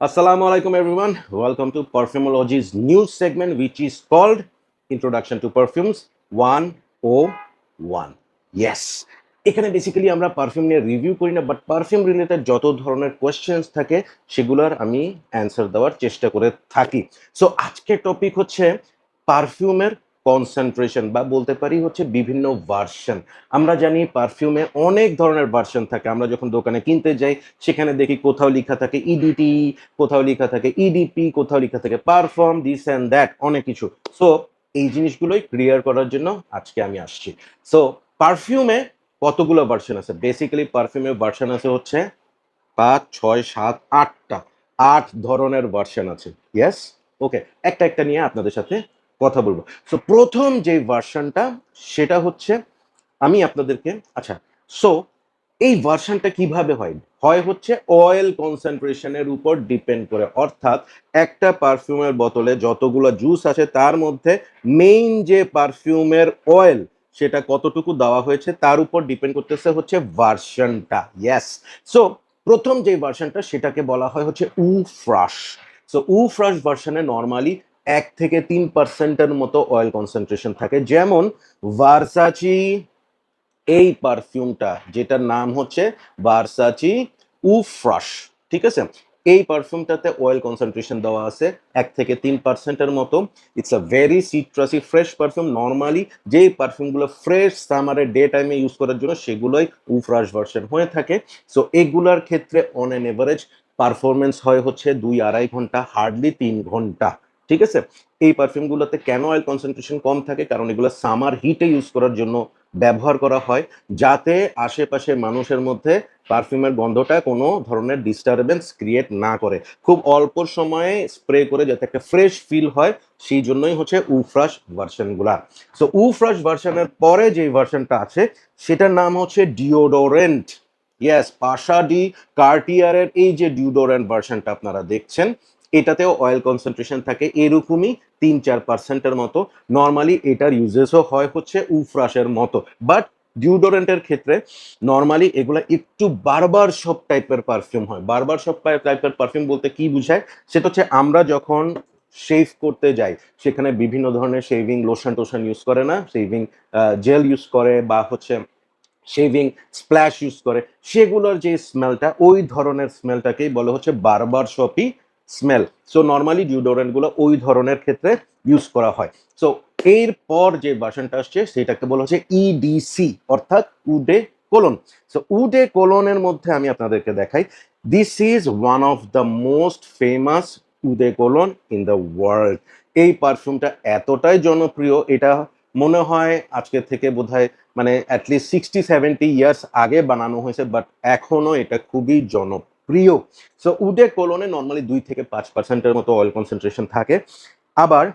Assalamu alaikum everyone. Welcome to Perfumology's new segment which is called Introduction to Perfumes 101. Yes. এখানে basically আমরা perfume নিয়ে review করি না but perfume related যত ধরনের কোয়েশ্চেন্স থাকে সেগুলোর আমি অ্যান্সার দেওয়ার চেষ্টা করে থাকি সো আজকের টপিক হচ্ছে পারফিউমের কনসেন্ট্রেশন বা বলতে পারি হচ্ছে বিভিন্ন ভার্সন আমরা জানি পারফিউমে অনেক ধরনের ভার্সন থাকে। আমরা যখন দোকানে কিনতে যাই, সেখানে দেখি কোথাও লেখা থাকে ইডিটি কোথাও লেখা থাকে ইডিপি কোথাও লেখা থাকে পারফর্ম দিস অ্যান্ড দ্যাট অনেক কিছু। সো এই জিনিসগুলোই ক্লিয়ার করার জন্য আজকে আমি আসছি। সো পারফিউমে কতগুলো ভার্সন আছে? বেসিক্যালি পারফিউমের ভার্সন আছে হচ্ছে পাঁচ, ছয়, সাত, আটটা। আট ধরনের ভার্সন আছে। ইয়েস ওকে একটা একটা নিয়ে আপনাদের সাথে কথা বলব। সো প্রথম যে ভার্সনটা সেটা হচ্ছে আমি আপনাদেরকে আচ্ছা সো এই ভার্সনটা কীভাবে হয়? হয় হচ্ছে অয়েল কনসেন্ট্রেশনের উপর ডিপেন্ড করে। অর্থাৎ একটা পারফিউমের বোতলে যতগুলো জুস আছে, তার মধ্যে মেইন যে পারফিউমের অয়েল সেটা কতটুকু দেওয়া হয়েছে, তার উপর ডিপেন্ড করতেছে হচ্ছে ভার্সনটা ইয়েস সো প্রথম যে ভার্সনটা সেটাকে বলা হয় হচ্ছে উ ফ্রাশ সো উ ফ্রাশ ভার্সনে নর্মালি এক থেকে তিন পার্সেন্টের মতো অয়েল কনসেন্ট্রেশন থাকে। যেমন ভার্সাচি এই পারফিউমটা যেটার নাম হচ্ছে ভার্সাচি উ ফ্রাশ ঠিক আছে? এই পারফিউমটাতে অয়েল কনসেন্ট্রেশন দেওয়া আছে এক থেকে তিন পার্সেন্টের মতো। It's a very citrusy fresh perfume normally যেই পারফিউমগুলো ফ্রেশ সামারের ডে টাইমে ইউজ করার জন্য সেগুলোই উফ্রাশ ভার্সন হয়ে থাকে। সো এগুলার ক্ষেত্রে অন অ্যান এভারেজ পারফরমেন্স হয় হচ্ছে দুই আড়াই ঘণ্টা হার্ডলি তিন ঘণ্টা। ঠিক আছে? এই পারফিউমগুলোতে কেন অয়েল কনসেন্ট্রেশন কম থাকে? কারণ এগুলো সামার হিটে ইউজ করার জন্য ব্যবহার করা হয়, যাতে আশেপাশে মানুষের মধ্যে পারফিউমের গন্ধটা কোনো ধরনের ডিস্টারবেন্স ক্রিয়েট না করে। খুব অল্প সময়ে স্প্রে করে যাতে একটা ফ্রেশ ফিল হয়, সেই জন্যই হচ্ছে উফ্রাশ ভার্সনগুলা সো উফ্রাশ ভার্সনের পরে যে ভার্সনটা আছে, সেটার নাম হচ্ছে ডিওডোরেন্ট ইয়াস পাশা ডি কার্টিয়ারের এই যে ডিওডোরেন্ট ভার্সনটা আপনারা দেখছেন এটাতেও অয়েল কনসেন্ট্রেশন থাকে। এরকমই তিন চার পার্সেন্টের মতো। নর্মালি এটার ইউজেসও হয় হচ্ছে উফ্রাশের মতো। বাট ডিউডোরেন্টের ক্ষেত্রে নর্মালি এগুলা একটু বারবার সব টাইপের পারফিউম হয়। বারবার সব টাইপের পারফিউম বলতে কি বুঝায়? সেটা হচ্ছে আমরা যখন শেভ করতে যাই, সেখানে বিভিন্ন ধরনের শেভিং লোশন টোশন ইউজ করে না। শেভিং জেল ইউজ করে বা হচ্ছে শেভিং স্প্ল্যাশ ইউজ করে। সেগুলোর যে স্মেলটা ওই ধরনের স্মেলটাকেই বলে হচ্ছে বারবার শপই স্মেল সো নর্মালি ডিওডোরেন্টগুলো ওই ধরনের ক্ষেত্রে ইউজ করা হয়। সো এরপর যে ভার্সনটা আসছে, সেটাকে বলা হচ্ছে ইডিসি অর্থাৎ উডে কোলন। সো উডে কোলনের মধ্যে আমি আপনাদেরকে দেখাই। This is one of the most famous eau de cologne in the world এই পারফিউমটা এতটাই জনপ্রিয়, এটা মনে হয় আজকে থেকে বোধহয় মানে অ্যাটলিস্ট সিক্সটি সেভেন্টি ইয়ার্স আগে বানানো হয়েছে বাট এখনও এটা খুবই জনপ্রিয়। সো উডে কোলনে নর্মালি দুই থেকে পাঁচ পার্সেন্টের মতো অয়েল কনসেন্ট্রেশন থাকে। আবার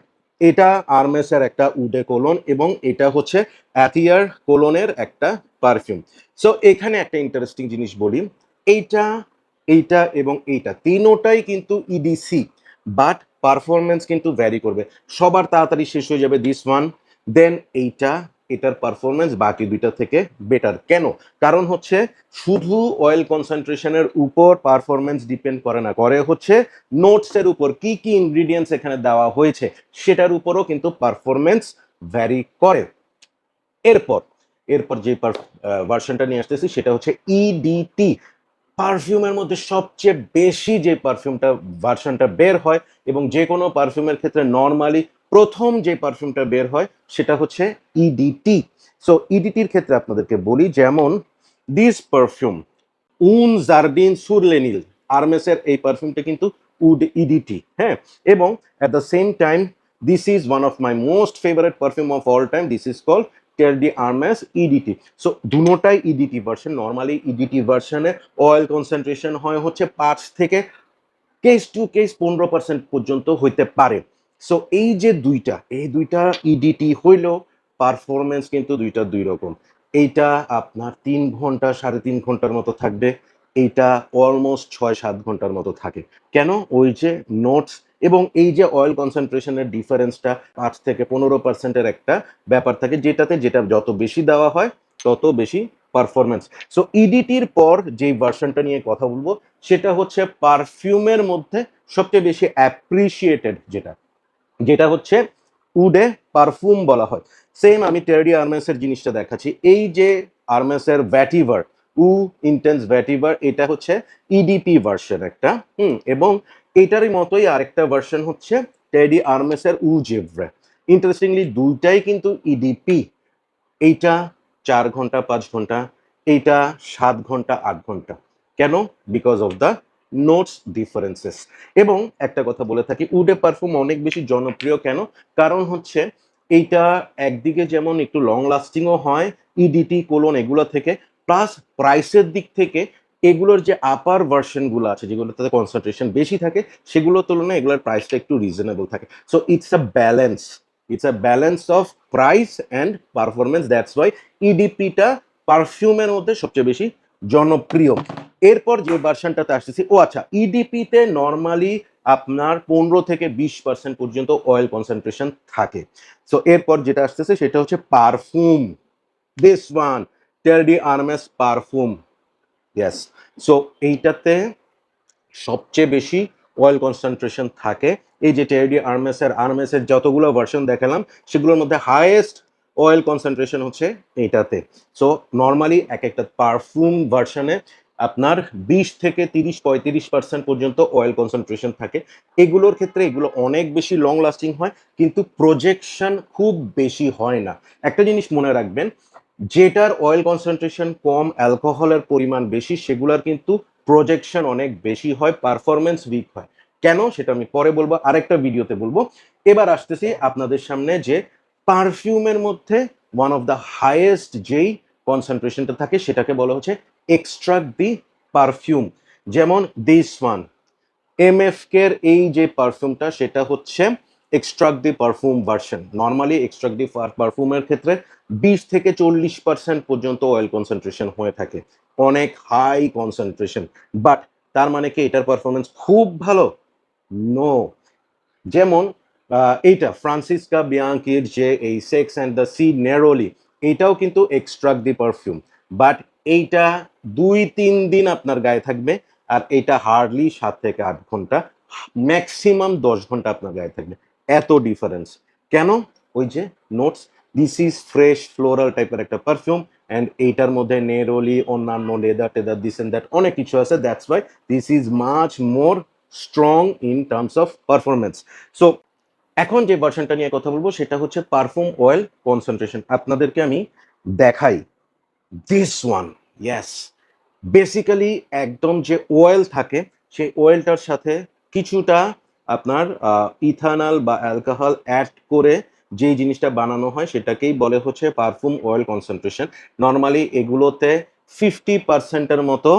এটা আর্মেসের একটা উডে কোলন এবং এটা হচ্ছে অ্যাথিয়ার কোলনের একটা পারফিউম সো এখানে একটা ইন্টারেস্টিং জিনিস বলি। এইটা এইটা এবং এইটা তিনোটাই কিন্তু ইডিসি বাট পারফরমেন্স কিন্তু ভ্যারি করবে। সবার তাড়াতাড়ি শেষ হয়ে যাবে দিস ওয়ান দেন এইটা এটার পারফরমেন্স বাকি দুইটা থেকে বেটার কেন? কারণ হচ্ছে শুধু অয়েল কনসেন্ট্রেশনের উপর পারফরমেন্স ডিপেন্ড করে না, করে হচ্ছে নোটসের উপর। কি কি ইনগ্রিডিয়েন্টস এখানে দেওয়া হয়েছে, সেটার উপরও কিন্তু পারফরমেন্স ভ্যারি করে। এরপর এরপর যে ভার্সনটা নিয়ে আসতেছি, সেটা হচ্ছে ইডিটি পারফিউমের মধ্যে সবচেয়ে বেশি যে পারফিউমটা ভার্সনটা বের হয় এবং যে কোনো পারফিউমের ক্ষেত্রে নর্মালি প্রথম যে পারফিউমটা বের হয় সেটা হচ্ছে ইডিটি সো ইডিটির ক্ষেত্রে আপনাদেরকে বলি যেমন this perfume un jardin sur le nil আর্মেসের এই পারফিউমটা কিন্তু উড ইডিটি হ্যাঁ? এবং at the same time this is one of my most favourite perfume of all time this is call Terre d'Hermès EDT so দুটোটাই EDT version normally EDT ভার্সনে oil concentration হয় হচ্ছে পাঁচ থেকে কেস টু কেস পনেরো percent পর্যন্ত হইতে পারে। So এই যে দুইটা, এই দুইটা ইডিটি হইলেও পারফরমেন্স কিন্তু দুইটা দুই রকম। এইটা আপনার তিন ঘণ্টা, সাড়ে তিন ঘণ্টার মতো থাকবে। এইটা অলমোস্ট ছয়, সাত ঘণ্টার মতো থাকে। কেন? ওই যে নোটস এবং এই যে অয়েল কনসেন্ট্রেশনের ডিফারেন্সটা পাঁচ থেকে পনেরো পার্সেন্টের একটা ব্যাপার থাকে, যেটাতে যেটা যত বেশি দেওয়া হয়, তত বেশি পারফরমেন্স সো ইডিটির পর যে ভার্সনটা নিয়ে কথা বলব, সেটা হচ্ছে পারফিউমের মধ্যে সবচেয়ে বেশি অ্যাপ্রিসিয়েটেড যেটা। যেটা হচ্ছে উডে পারফিউম বলা হয়। সেম আমি টেরি আর্মেসের জিনিসটা দেখাচ্ছি। এই যে আর্মেসের ভ্যাটিভার, উ ইন্টেন্স ভ্যাটিভার, এটা হচ্ছে ইডিপি ভার্সন একটা, হুম, এবং এটারই মতোই আরেকটা ভার্সন হচ্ছে টেডি আর্মেসের উ জেভ্রে ইন্টারেস্টিংলি দুইটাই কিন্তু ইডিপি এইটা চার ঘণ্টা, পাঁচ ঘণ্টা, এইটা সাত ঘণ্টা, আট ঘণ্টা। কেন? Because of the notes differences এবং একটা কথা বলে থাকি, উডে পারফিউম অনেক বেশি জনপ্রিয় কেন? কারণ হচ্ছে এইটা একদিকে যেমন একটু লং লাস্টিংও হয় ইডিটি কোলন এগুলো থেকে প্লাস প্রাইসের দিক থেকে এগুলোর যে আপার ভার্সনগুলো আছে, যেগুলোতে কনসেন্ট্রেশন বেশি থাকে, সেগুলোর তুলনায় এগুলোর প্রাইসটা একটু রিজনেবল থাকে। So it's a balance it's a balance of price and performance that's why ইডিপিটা পারফিউমের মধ্যে সবচেয়ে বেশি জনপ্রিয়। এরপর যে ভার্সনটাতে আসতেছি, ও আচ্ছা ইডিপিতে নর্মালি আপনার পনেরো থেকে বিশ পার্সেন্ট পর্যন্ত অয়েল কনসেন্ট্রেশন থাকে। সো এরপর যেটা আসতেছে, সেটা হচ্ছে perfume this one Terre d'Hermès perfume yes so এইটাতে সবচেয়ে বেশি অয়েল কনসেন্ট্রেশন থাকে। এই যে টেরডি আর্মেসের আর্মেসের যতগুলো ভার্সন দেখালাম, সেগুলোর মধ্যে হাইয়েস্ট অয়েল কনসেন্ট্রেশন হচ্ছে এইটাতে। সো নর্মালি এক একটা পারফিউম ভার্সনে আপনার বিশ থেকে তিরিশ, পঁয়ত্রিশ পার্সেন্ট পর্যন্ত অয়েল কনসেন্ট্রেশন থাকে। এগুলোর ক্ষেত্রে এগুলো অনেক বেশি লং লাস্টিং হয়, কিন্তু প্রজেকশন খুব বেশি হয় না। একটা জিনিস মনে রাখবেন, যেটার অয়েল কনসেন্ট্রেশন কম অ্যালকোহলের পরিমাণ বেশি, সেগুলোর কিন্তু প্রজেকশন অনেক বেশি হয় পারফরমেন্স উইক হয়। কেন? সেটা আমি পরে বলব, আরেকটা ভিডিওতে বলব। এবার আসতেছি আপনাদের সামনে যে পারফিউমের মধ্যে ওয়ান অফ দ্য হাইয়েস্ট যেই কনসেন্ট্রেশনটা থাকে, সেটাকে বলা হচ্ছে এক্সট্রাক্ট দি পারফিউম যেমন দিস ওয়ান এম এফ কের এই যে পারফিউমটা সেটা হচ্ছে extract de perfume version normally extract de পারফিউমের ক্ষেত্রে বিশ থেকে চল্লিশ পার্সেন্ট পর্যন্ত অয়েল কনসেন্ট্রেশন হয়ে থাকে। অনেক হাই কনসেন্ট্রেশন বাট তার মানে কি এটার পারফরমেন্স খুব ভালো? নো যেমন এইটা ফ্রান্সিসকা বিয়াঙ্কির যে এই sex and the sea neroli এইটাও কিন্তু এক্সট্রাক্ট দি পারফিউম বাট এইটা দুই, তিন দিন আপনার গায়ে থাকবে আর এটা হার্ডলি সাত থেকে আট ঘণ্টা, ম্যাক্সিমাম দশ ঘণ্টা আপনার গায়ে থাকবে। এত ডিফারেন্স কেন? ওই যে notes this is fresh floral টাইপের একটা পারফিউম অ্যান্ড এইটার মধ্যে নেরোলি অন্যান্য লেদার টেদার দিস এন্ড দ্যাট অনেক কিছু আছে that's why this is much more strong in terms of performance so এখন যে ভার্সনটা নিয়ে কথা বলব, সেটা হচ্ছে পারফিউম অয়েল কনসেন্ট্রেশন আপনাদেরকে আমি দেখাই। দিস ওয়ান ইয়েস বেসিক্যালি একদম যে অয়েল থাকে, সেই অয়েলটার সাথে কিছুটা আপনার ইথানল বা অ্যালকোহল অ্যাড করে যেই জিনিসটা বানানো হয়, সেটাকেই বলে হচ্ছে পারফিউম অয়েল কনসেন্ট্রেশন নর্মালি এগুলোতে ফিফটি পার্সেন্টের মতো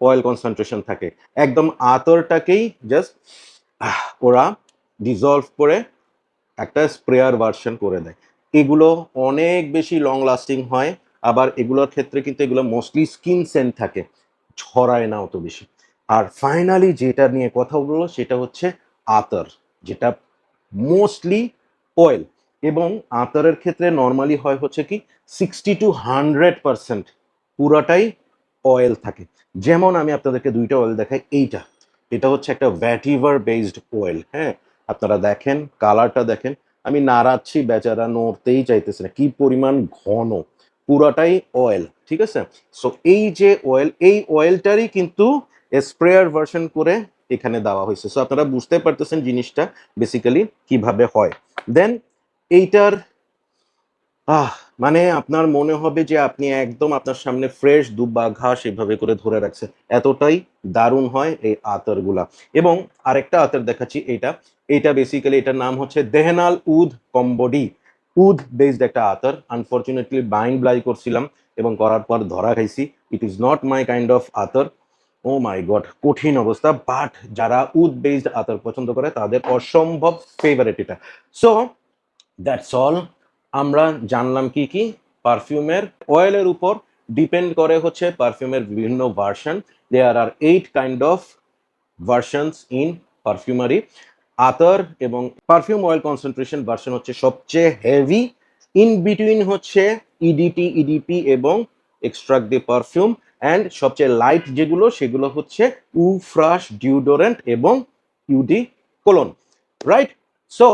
অয়েল কনসেন্ট্রেশন থাকে। একদম আতরটাকেই জাস্ট ওরা ডিজলভ করে একটা স্প্রেয়ার ভার্সন করে দেয়। এগুলো অনেক বেশি লং লাস্টিং হয়। আবার এগুলোর ক্ষেত্রে কিন্তু এগুলো মোস্টলি স্কিন সেন্ট থাকে, ছড়ায় না অত বেশি। আর ফাইনালি যেটা নিয়ে কথা বলল সেটা হচ্ছে আতর, যেটা মোস্টলি অয়েল এবং আতরের ক্ষেত্রে নর্মালি হয় হচ্ছে কি সিক্সটি টু হান্ড্রেড পার্সেন্ট পুরাটাই অয়েল থাকে। যেমন আমি আপনাদেরকে দুইটা অয়েল দেখাই, এইটা, এটা হচ্ছে একটা ভ্যাটিভার বেসড অয়েল হ্যাঁ? আপনারা দেখেন কালারটা দেখেন, আমি নাড়াচ্ছি বেচারা নড়তেই চাইতেছে না, কি পরিমাণ ঘন পুরাটাই অয়েল ঠিক আছে? সো এই যে অয়েল এই অয়েলটারই কিন্তু স্প্রেয়ার ভার্সন করে এখানে দেওয়া হয়েছে। সো আপনারা বুঝতে পারতেছেন জিনিসটা বেসিক্যালি কীভাবে হয়। দেন এইটার, আহ মানে আপনার মনে হবে যে আপনি একদম আপনার সামনে ফ্রেশ দুব বা ঘাস এভাবে করে ধরে রাখছে এতটাই দারুণ হয় এই আতরগুলা। এবং আরেকটা আতর দেখাচ্ছি এটা এটা বেসিক্যালি এটার নাম হচ্ছে দেহনাল উদ কম্বোডি। উদ বেসড একটা আতর। আনফর্চুনেটলি বাইন ব্লাই করছিলাম এবং করার পর ধরা খাইছি। It is not my kind of আতর। ও মাই গড কঠিন অবস্থা। বাট যারা উদ বেসড আতর পছন্দ করে, তাদের অসম্ভব ফেভারিট এটা। সো দ্যাটস অল আমরা জানলাম কি কি? পারফিউমের অয়েলের উপর ডিপেন্ড করে হচ্ছে পারফিউমের বিভিন্ন version there are eight kind of versions in perfumery আতর এবং পারফিউম অয়েল কনসেন্ট্রেশন ভার্সন হচ্ছে সবচেয়ে হেভি ইন বিটুইন হচ্ছে E ইডিটি ইডিপি এবং এক্সট্রাক্ট দি পারফিউম অ্যান্ড সবচেয়ে লাইট যেগুলো, সেগুলো হচ্ছে উফ্রাশ ডিউডোরেন্ট এবং eau de cologne right so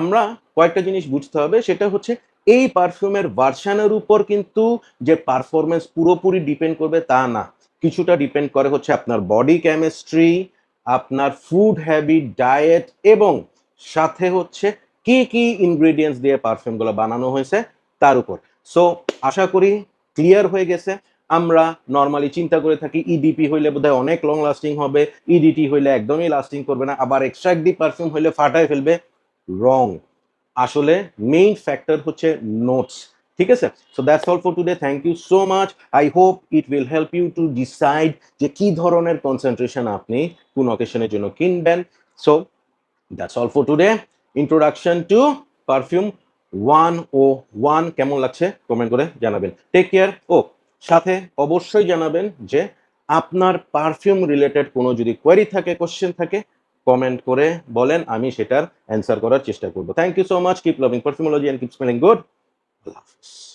আমরা কয়েকটা জিনিস বুঝতে হবে, সেটা হচ্ছে এই পারফিউমের ভার্সানের উপর কিন্তু যে পারফরমেন্স পুরোপুরি ডিপেন্ড করবে তা না। কিছুটা ডিপেন্ড করে হচ্ছে আপনার বডি কেমিস্ট্রি আপনার ফুড হ্যাবিট ডায়েট এবং সাথে হচ্ছে কি কি ইনগ্রেডিয়েন্টস দিয়ে পারফিউমগুলো বানানো হয়েছে তার উপর। সো আশা করি ক্লিয়ার হয়ে গেছে। আমরা নর্মালি চিন্তা করে থাকি ইডিপি হইলে বোধহয় অনেক লং লাস্টিং হবে ইডিটি হইলে একদমই লাস্টিং করবে না, আবার এক্সট্রাক্ট ডি পারফিউম হইলে ফাটায় ফেলবে। রং আসলে মেইন ফ্যাক্টর হচ্ছে নোটস ঠিক আছে? So that's all for today thank you so much I hope it will help you to decide যে কি ধরনের কনসেন্ট্রেশন আপনি কোন অকেশনের জন্য কিনবেন। So that's all for today introduction to perfume one o one কেমন লাগছে? কমেন্ট করে জানাবেন। টেক কেয়ার ও, সাথে অবশ্যই জানাবেন যে আপনার পারফিউম রিলেটেড কোনো যদি কোয়ারি থাকে কোশ্চেন থাকে কমেন্ট করে বলেন, আমি সেটার অ্যান্সার করার চেষ্টা করব। Thank you so much keep loving Perfumology and keep smelling good Allah Hafiz